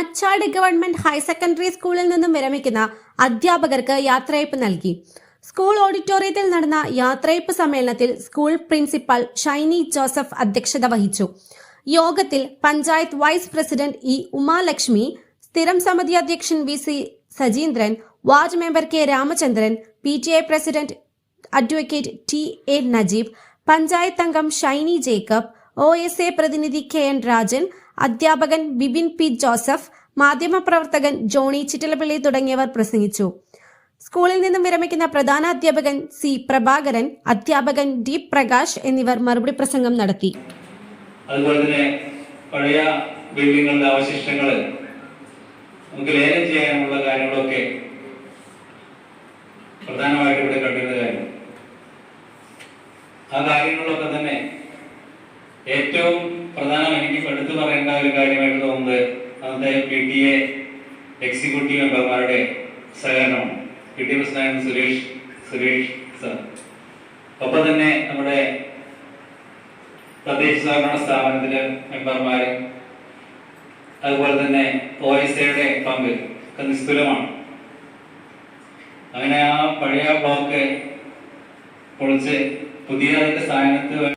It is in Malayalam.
മച്ചാട് ഗവൺമെന്റ് ഹയർ സെക്കൻഡറി സ്കൂളിൽ നിന്നും വിരമിക്കുന്ന അധ്യാപകർക്ക് യാത്രയപ്പ് നൽകി. സ്കൂൾ ഓഡിറ്റോറിയത്തിൽ നടന്ന യാത്രയപ്പ് സമ്മേളനത്തിൽ സ്കൂൾ പ്രിൻസിപ്പൽ ഷൈനി ജോസഫ് അധ്യക്ഷത വഹിച്ചു. യോഗത്തിൽ panchayat vice president E Umalakshmi സ്ഥിരം സമിതി അധ്യക്ഷൻ V C Sajeendran ward member K Ramachandran P T I president advocate T A Najeeb panchayat അംഗം Shiny Jacob O S A പ്രതിനിധി കെ എൻ രാജൻ അധ്യാപകൻ ബിബിൻ പി ജോസഫ് മാധ്യമപ്രവർത്തകൻ ജോണി ചിറ്റലപ്പള്ളി തുടങ്ങിയവർ പ്രസംഗിച്ചു. സ്കൂളിൽ നിന്നും വിരമിക്കുന്ന പ്രധാന അധ്യാപകൻ സി പ്രഭാകരൻ അധ്യാപകൻ ഡി പ്രകാശ് എന്നിവർ മറുപടി പ്രസംഗം നടത്തി. അതുപോലെ തന്നെ പഴയ ബിൽഡിങ്ങുകളുടെ അവശിഷ്ടങ്ങൾ നമുക്ക് ലേലം ചെയ്യാനുള്ള കാര്യങ്ങളൊക്കെ പ്രധാനമായിട്ട് ഇവിടെ കണ്ടിരുന്ന കാര്യം. ആ കാര്യങ്ങളിലൊക്കെ തന്നെ ഏറ്റവും പ്രധാനം എനിക്ക് എടുത്തു പറയേണ്ട ഒരു കാര്യമായിട്ട് തോന്നുന്നത് അന്നത്തെ പി ടി എ എക്സിക്യൂട്ടീവ് മെമ്പർമാരുടെ സഹകരണമാണ്. P T president Suresh Suresh sir. ഒപ്പം തന്നെ നമ്മുടെ തദ്ദേശ സ്വയംഭരണ സ്ഥാപനത്തിലെ മെമ്പർമാർ അതുപോലെ തന്നെ ഒ എസ് എയുടെ പങ്ക് ഒക്കെ നിസ്തുലമാണ്. അങ്ങനെ ആ പഴയ ബ്ലോക്ക് പൊളിച്ച് പുതിയ സ്ഥാനത്ത്